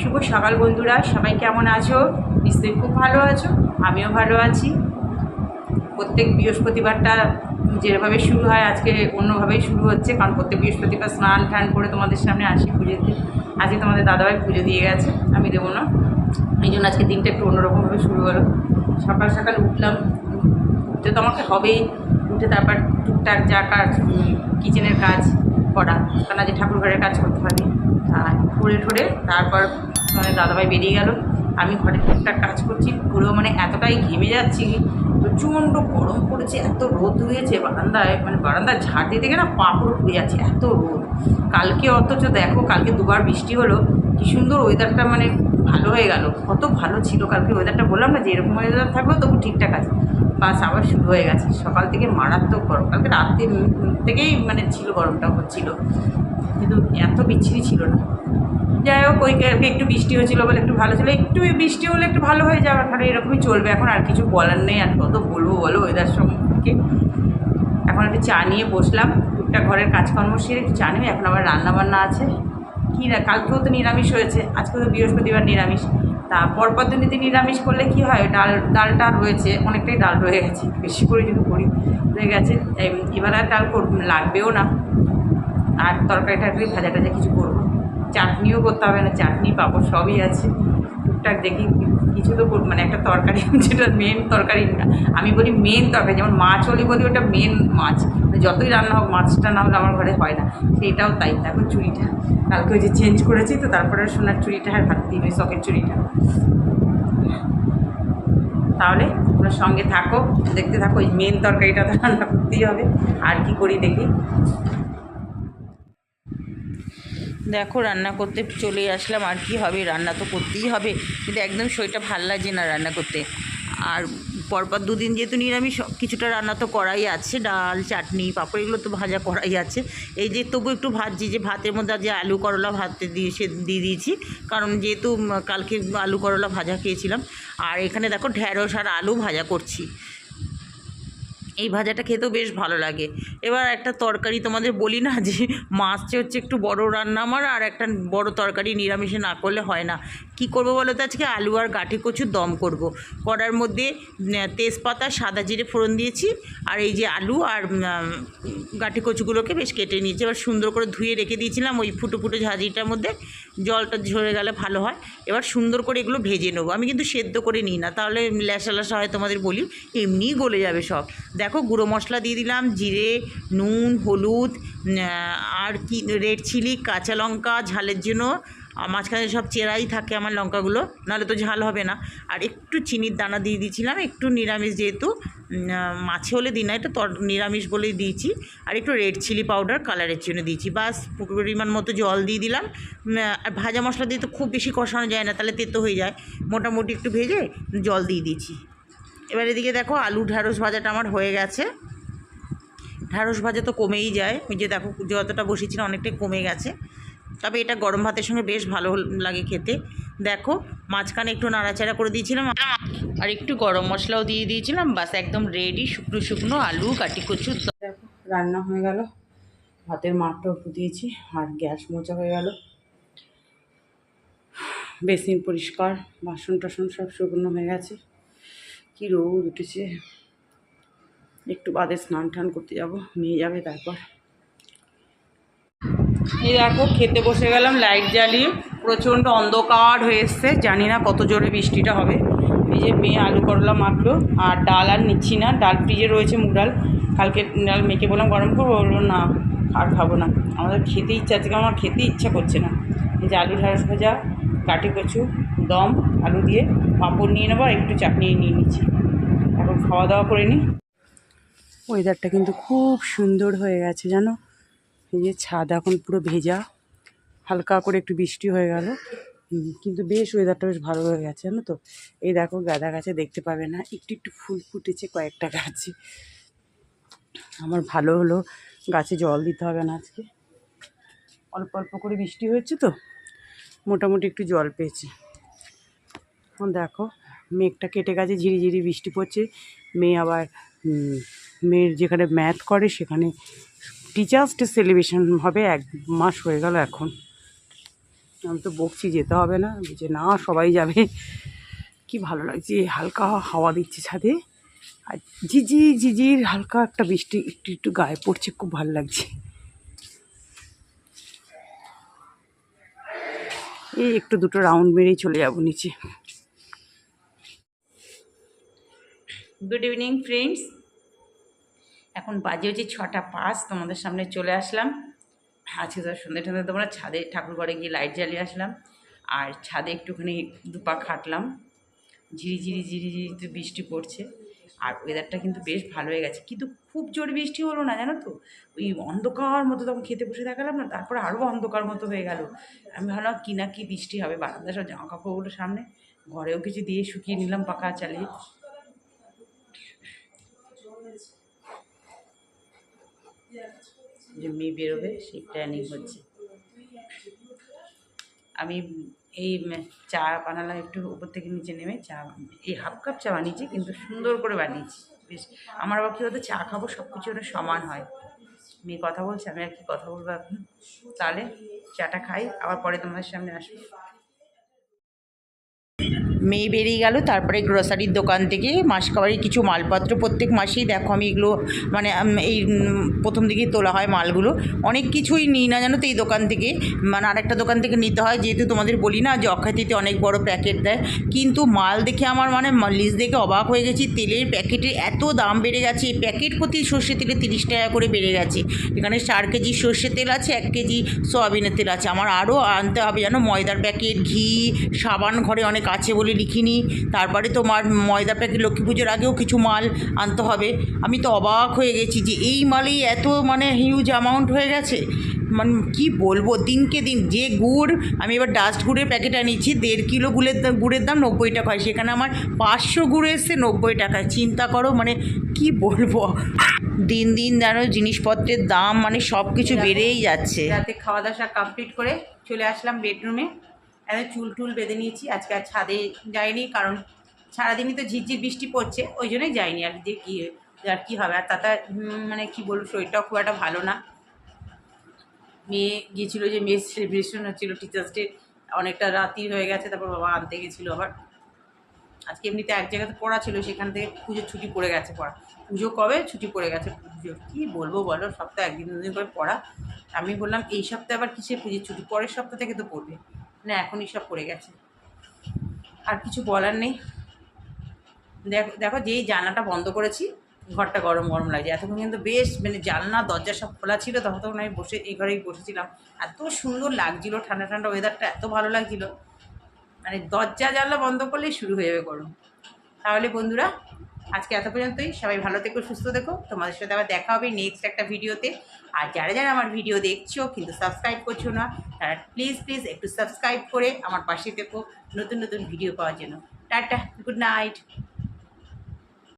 শুভ সকাল বন্ধুরা, সবাই কেমন আছো? নিশ্চয়ই খুব ভালো আছো, আমিও ভালো আছি। প্রত্যেক বৃহস্পতিবারটা যেভাবে শুরু হয়, আজকে অন্যভাবেই শুরু হচ্ছে, কারণ প্রত্যেক বৃহস্পতিবার স্নান টান করে তোমাদের সামনে আসি পুজো পুজোতে আজকে তোমাদের দাদাভাই পুজো দিয়ে গেছে, আমি দেবো না। এই জন্য আজকে দিনটা একটু অন্যরকমভাবে শুরু হলো। সকাল সকাল উঠলাম, উঠতে তো আমাকে হবেই, উঠে তারপর টুকটাক যা কাজ কিচেনের কাজ করা। কারণ আজকে ঠাকুর ঘরের কাজ করতে হবে। তা করে ঠরে তারপর মানে দাদাভাই বেরিয়ে গেল। আমি ঘরে টুকটাক কাজ করছি। পুরো মানে এতটাই ঘেমে যাচ্ছি প্রচণ্ড গরম পড়েছে, এত রোদ হয়েছে বারান্দায়। মানে বারান্দায় ঝাড় দিতে গিয়ে না পাপড় পুড়ে যাচ্ছে, এত রোদ। কালকে অথচ দেখো, কালকে দুবার বৃষ্টি হলো। কি সুন্দর ওয়েদারটা মানে ভালো হয়ে গেল। কত ভালো ছিল কালকে ওয়েদারটা বললাম না যে এরকম ওয়েদার থাকল তবু ঠিকঠাক আছে। বাস আবার শুরু হয়ে গেছে। সকাল থেকে মারাত্মক গরম। কালকে রাত্রি থেকেই মানে ছিল গরমটা, হচ্ছিল। কিন্তু এত বিচ্ছিরি ছিল না। যাই হোক, ওই কালকে একটু বৃষ্টি হয়েছিল বলে একটু ভালো ছিল। একটু বৃষ্টি হলে একটু ভালো হয়ে যাবে তাহলে এরকমই চলবে। এখন আর কিছু বলার নেই। আর কত বলব বলো ওয়েদার সম্পর্কে? এখন একটু চা নিয়ে বসলাম। টুকটাক ঘরের কাজকর্ম সেরে একটু চা নেবে এখন আবার রান্না বান্না আছে। কী কালকেও তো নিরামিষ হয়েছে। আজকে তো বৃহস্পতিবার নিরামিষ। তা পর পদ্ধতিতে নিরামিষ করলে কি হয়? ডাল, ডালটা রয়েছে, অনেকটাই ডাল রয়ে গেছে, বেশি করে যদি করি রয়ে গেছে। এবার আর ডাল লাগবেও না। আর তরকারিটা দিয়ে ভাজা টাজা কিছু করব। চাটনিও করতে হবে না, চাটনি পাবো, সবই আছে। টুকটাক দেখি কিছু তো মানে একটা তরকারি, যেটা মেন তরকারি না। আমি বলি মেন তরকারি, যেমন মাছ হলে বলি ওটা মেন মাছ। মানে যতই রান্না হোক, মাছটা না হলে আমার ঘরে হয় না। সেইটাও তাই। দেখো চুড়িটা। কালকে ওই যে চেঞ্জ করেছি তো, তারপরে সোনার চুড়িটা আর হাত দিই শখের চুড়িটা। তাহলে তোমরা সঙ্গে থাকো, দেখতে থাকো, ওই মেন তরকারিটা তো রান্না করতেই হবে। আর কি করি দেখি? দেখো রান্না করতে চলে আসলাম, আর কি হবে? রান্না তো করতেই হবে। কিন্তু একদম শরীরটা ভালো লাগছে না রান্না করতে। আর পরপর দুদিন যেহেতু নিরামিষ, কিছুটা রান্না তো করাই আছে। ডাল, চাটনি, পাঁপড়, এগুলো তো ভাজা করাই আছে। এই যে তবু একটু ভাজছি, যে ভাতের মধ্যে যে আলু করলা ভাতে দিয়ে সে দিয়ে দিয়েছি। কারণ যেহেতু কালকে আলু করলা ভাজা খেয়েছিলাম। আর এখানে দেখো ঢ্যাঁড়স আর আলু ভাজা করছি। এই ভাজাটা খেতেও বেশ ভালো লাগে। এবার একটা তরকারি তোমাদের বলি না যে মাছটা হচ্ছে একটু বড় রান্না আমার, আর একটা বড় তরকারি নিরামিষে না করলে হয় না। কি করব বলো তো? আজকে আলু আর গাঠি কচুর দম করব। করার মধ্যে তেজপাতা, সাদা জিরে ফোড়ন দিয়েছি, আর এই যে আলু আর গাঠি কচুগুলোকে বেশ কেটে নিয়েছি। এবার সুন্দর করে ধুয়ে রেখে দিয়েছিলাম ওই ফুটো ফুটো ঝাঁঝিটার মধ্যে। জলটা ঝরে গেলে ভালো হয়। এবার সুন্দর করে এগুলো ভেজে নেব। আমি কিন্তু সেদ্ধ করে নিই না। তাহলে ল্যাসা ল্যাসা হয় তোমাদের বলি, এমনিই গলে যাবে সব। দেখো গুঁড়ো মশলা দিয়ে দিলাম, জিরে, নুন, হলুদ আর কি, রেড চিলি, কাঁচা লঙ্কা, ঝালের জন্য। মাঝখানে সব চেরাই থাকে আমার লঙ্কাগুলো, নাহলে তো ঝাল হবে না। আর একটু চিনির দানা দিয়ে দিয়েছিলাম, একটু নিরামিষ যেহেতু মাছে হলে দিই না এটা তর, নিরামিষ বলেই দিয়েছি। আর একটু রেড চিলি পাউডার কালারের জন্য দিয়েছি। বাস পরিমাণ মতো জল দিয়ে দিলাম। আর ভাজা মশলা দিয়ে তো খুব বেশি কষানো যায় না, তাহলে তেতো হয়ে যায়। মোটামুটি একটু ভেজে জল দিয়ে দিয়েছি। এবার এদিকে দেখো আলু ঢ্যাঁড়স ভাজাটা আমার হয়ে গেছে। ঢ্যাঁড়স ভাজা তো কমেই যায়। ওই যে দেখো যতটা বসিয়েছিলাম অনেকটাই কমে গেছে। তবে এটা গরম ভাতের সঙ্গে বেশ ভালো লাগে খেতে। দেখো মাঝখানে একটু নাড়াচাড়া করে দিয়েছিলাম। আর একটু গরম মশলাও দিয়ে দিয়েছিলাম। বাস একদম রেডি শুকনো শুকনো আলু, কাটি কচু দেখো, রান্না হয়ে গেল। ভাতের মাঠটাও একটু দিয়েছি আর গ্যাস মোচা হয়ে গেল। বেসিন পরিষ্কার বাসন টাসন সব শুকনো হয়ে গেছে। কী রোদ উঠেছে। একটু বাদে স্নান টান করতে যাব, নিয়ে যাবে তারপর। এই দেখো, খেতে বসে গেলাম, লাইট জ্বালিয়ে। প্রচণ্ড অন্ধকার হয়ে এসছে, জানি না কত জোরে বৃষ্টিটা হবে। এই যে মেয়ে আলু করলা মাখলো, আর ডাল আর নিচ্ছি না। ডাল ফ্রিজে রয়েছে মুগ ডাল। কালকে ডাল মেখে বললাম, গরম করব? বলল, না, আর খাব না। আমাদের খেতে ইচ্ছা আজকে আমার খেতে ইচ্ছা করছে না। এই যে আলু ঢ্যাঁড়স ভাজা কাটি কচু দম, আলু দিয়ে পাঁপড় নিয়ে নেব আর একটু চাটনি নিয়ে নিচ্ছি। এখন খাওয়া দাওয়া করে নিই ওয়েদারটা কিন্তু খুব সুন্দর হয়ে গেছে, জানো? এই যে ছাদ এখন পুরো ভেজা, হালকা করে একটু বৃষ্টি হয়ে গেল। কিন্তু বেশ ওয়েদারটা বেশ ভালো হয়ে গেছে, জানো তো? এই দেখো গাঁদা গাছে দেখতে পাবে না, একটু একটু ফুল ফুটেছে কয়েকটা গাছে। আমার ভালো হলো, গাছে জল দিতে হবে না আজকে। অল্প অল্প করে বৃষ্টি হয়েছে তো, মোটামুটি একটু জল পেয়েছি। দেখো, মেঘটা কেটে গেছে, ঝিরিঝিরি বৃষ্টি পড়ছে। মেয়ে আবার মেয়ের যেখানে ম্যাথ করে, সেখানে টিচার্স ডে সেলিব্রেশন হবে, এক মাস হয়ে গেল এখন। আমি তো বকছি, যেতে হবে না যে না, সবাই যাবে। কি ভালো লাগছে, হালকা হাওয়া দিচ্ছে ছাদে। আর ঝিঝির ঝিঝির হালকা একটা বৃষ্টি, একটু একটু গায়ে পড়ছে, খুব ভালো লাগছে। এই একটু দুটো রাউন্ড মেরেই চলে যাব নিচে। গুড ইভিনিং ফ্রেন্ডস এখন বাজে হচ্ছে ছটা পাঁচ, তোমাদের সামনে চলে আসলাম। আজকে তো সন্ধ্যে টন্ধে তোমরা ছাদে, ঠাকুর ঘরে গিয়ে লাইট জ্বালিয়ে আসলাম। আর ছাদে একটুখানি দুপা খাটলাম। ঝিরি ঝিরি ঝিরি ঝিরি তো বৃষ্টি পড়ছে। আর ওয়েদারটা কিন্তু বেশ ভালো হয়ে গেছে। কিন্তু খুব জোর বৃষ্টি হলো না, জানো তো? ওই অন্ধকার মতো তখন খেতে বসে দেখালাম না, তারপরে আরও অন্ধকার মতো হয়ে গেল। আমি ভাবলাম কি না কি বৃষ্টি হবে বারান্দা সব জামা কাপড়গুলো সামনে, ঘরেও কিছু দিয়ে শুকিয়ে নিলাম পাখা চালিয়ে যে মেয়ে বেরোবে, সেই প্ল্যানিং হচ্ছে। আমি এই চা বানালাম, একটু উপর থেকে নিচে নেমে চা, এই হাফ কাপ চা বানিয়েছি, কিন্তু সুন্দর করে বানিয়েছি। বেশ, আমার আবার কী হতো চা খাব সব কিছু সমান হয়। মেয়ে কথা বলছে, আমি আর কি কথা বলব এখন? তাহলে, চাটা খাই, আবার পরে তোমাদের সামনে আসব। মেয়ে বেরিয়ে গেল, তারপরে গ্রসারির দোকান থেকে মাসকাবারির কিছু মালপত্র প্রত্যেক মাসেই দেখো আমি এগুলো মানে এই প্রথম দিকেই তোলা হয় মালগুলো। অনেক কিছুই নিই না জানো তো এই দোকান থেকে মানে আরেকটা দোকান থেকে নিতে হয়, যেহেতু তোমাদের বলি না যে অক্ষাতিতে অনেক বড় প্যাকেট দেয়। কিন্তু মাল দেখে আমার মানে লিস্ট দেখে অবাক হয়ে গেছি, তেলের প্যাকেটে এত দাম বেড়ে গেছে প্যাকেট প্রতি সর্ষে তেলে তিরিশ টাকা করে বেড়ে গেছে। এখানে চার কেজি সর্ষে তেল আছে, এক কেজি সয়াবিনের তেল আছে। আমার আরও আনতে হবে জানো, ময়দার প্যাকেট ঘি, সাবান ঘরে অনেক আছে বলে লিখিনি। তারপরে তোমার ময়দা প্যাকেট লক্ষ্মী পুজোর আগেও কিছু মাল আনতে হবে। আমি তো অবাক হয়ে গেছি যে এই মালেই এত মানে হিউজ অ্যামাউন্ট হয়ে গেছে। মানে কি বলব দিনকে দিন যে গুড় আমি এবার ডাস্ট গুড়ের প্যাকেট আনিয়েছি দেড় কিলো গুড়ের দাম গুড়ের দাম নব্বই টাকা হয়। সেখানে আমার পাঁচশো গুড় এসছে নব্বই টাকা চিন্তা করো মানে কি বলব? দিন দিন যেন জিনিসপত্রের দাম মানে সব কিছু বেড়েই যাচ্ছে। রাতে খাওয়া দাওয়া কমপ্লিট করে চলে আসলাম বেডরুমে এখন চুল টুল বেঁধে নিয়েছি। আজকে আর ছাদে যাইনি কারণ সারাদিনই তো ঝিরঝির বৃষ্টি পড়ছে, ওই জন্যই যাইনি আর যে কী আর কী হবে। আর তাতে মানে কি বলব, শরীরটাও খুব একটা ভালো না। মেয়ে গিয়েছিল যে মেয়ে সেলিব্রেশন হচ্ছিল টিচার্স ডে অনেকটা রাতি হয়ে গেছে, তারপর বাবা আনতে গেছিল আবার। আজকে এমনিতে এক জায়গাতে পড়া ছিল, সেখান থেকে পুজোর ছুটি পড়ে গেছে পড়া। পুজো কবে? ছুটি পড়ে গেছে পুজো কী বলব বলো, সপ্তাহে একদিন দুদিন করে পড়া। আমি বললাম, এই সপ্তাহে আবার কিসের পুজোর ছুটি? পরের সপ্তাহ থেকে তো পড়বে। না, এখনই সব পড়ে গেছে। আর কিছু বলার নেই। দেখো দেখো যেই জানলাটা বন্ধ করেছি, ঘরটা গরম গরম লাগছে। এতক্ষণ কিন্তু বেশ মানে জানলা, দরজা সব খোলা ছিল তখন আমি বসে, এই ঘরেই বসেছিলাম। এত সুন্দর লাগছিল ঠান্ডা ঠান্ডা ওয়েদারটা এত ভালো লাগছিল। মানে দরজা জানলা বন্ধ করলেই শুরু হয়ে যাবে গরম। তাহলে বন্ধুরা আজকে এত পর্যন্তই। সবাই ভালো থেকো, সুস্থ থেকো। তোমাদের সাথে আবার দেখা হবে নেক্সট একটা ভিডিওতে। আর যারা যারা আমার ভিডিও দেখছ, কিন্তু সাবস্ক্রাইব করছ না, তারা প্লিজ প্লিজ একটু সাবস্ক্রাইব করে আমার পাশে থেকো নতুন নতুন ভিডিও পাওয়ার জন্য। Tata good night